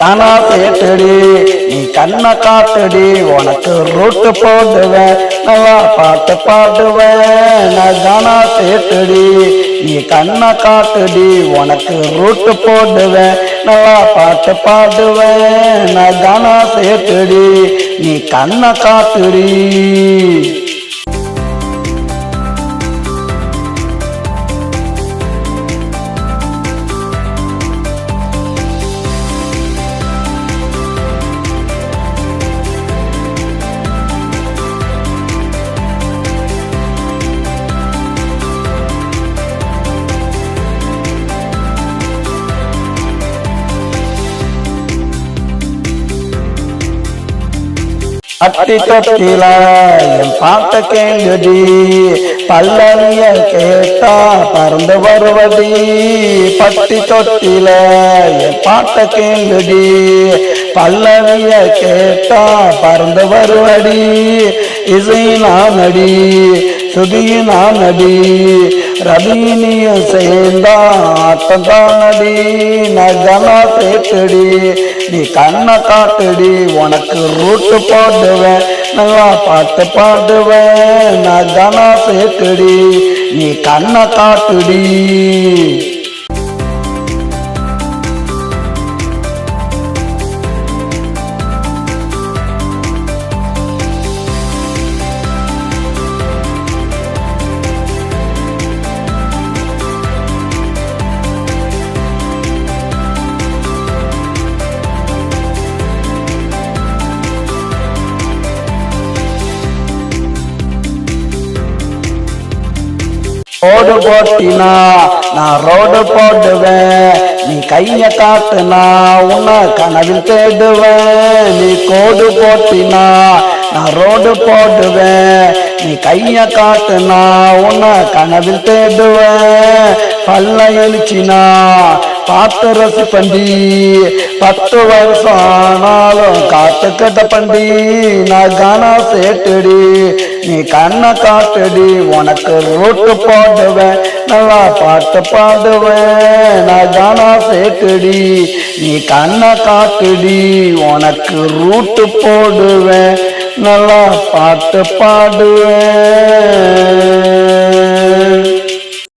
தானா பேட்டடி நீ கண்ணை காத்தடி உனக்கு ரூட்டு போடுவேன் நல்லா பாட்டு பாடுவேன். நான் தானா பேட்டடி நீ கண்ணை காத்தடி உனக்கு ரூட்டு போடுவேன் நல்லா பாட்டு பாடுவேன். நான் தானா சேட்டடி நீ கண்ணை காட்டுடி. அட்டி தொட்டில என் பாட்ட கேங்குடி பல்லறிய கேட்டா பறந்து வருவடி பட்டி தொட்டில என் பாட்ட கேங்குடி பல்லறிய கேட்டா பறந்து வருவடி இசையினா நடி சுதியினா நடி ரபினியும் சேர்ந்தா ஆட்டம் தானடி நகனா சேட்டடி நீ கண்ணை காட்டுடி உனக்கு ரூட்டு போடுவேன். நல்லா பாட்டு பாடுவேன். நகலா கனா நீ கண்ணை காட்டுடி ரோடு போட்டினா நான் ரோடு போடுவேன். நீ கைய காட்டுனா உன்னை கனவில் தேடுவேன். நீ கோடு போட்டினா நான் ரோடு போடுவேன். நீ கைய காட்டுனா உன்னை கனவில் தேடுவேன். பல்ல எழுச்சினா பாத்தரசு பண்டி. பத்து வருஷம் ஆனாலும் காத்துக்கிட்ட பண்டி. நான் கானா சேட்டடி நீ கண்ணை காட்டடி. உனக்கு ரூட்டு போடுவேன் நல்லா பாட்டு பாடுவேன். நான் கானா சேட்டடி நீ கண்ணை காட்டுடி. உனக்கு ரூட்டு போடுவேன் நல்லா பாட்டு பாடுவேன்.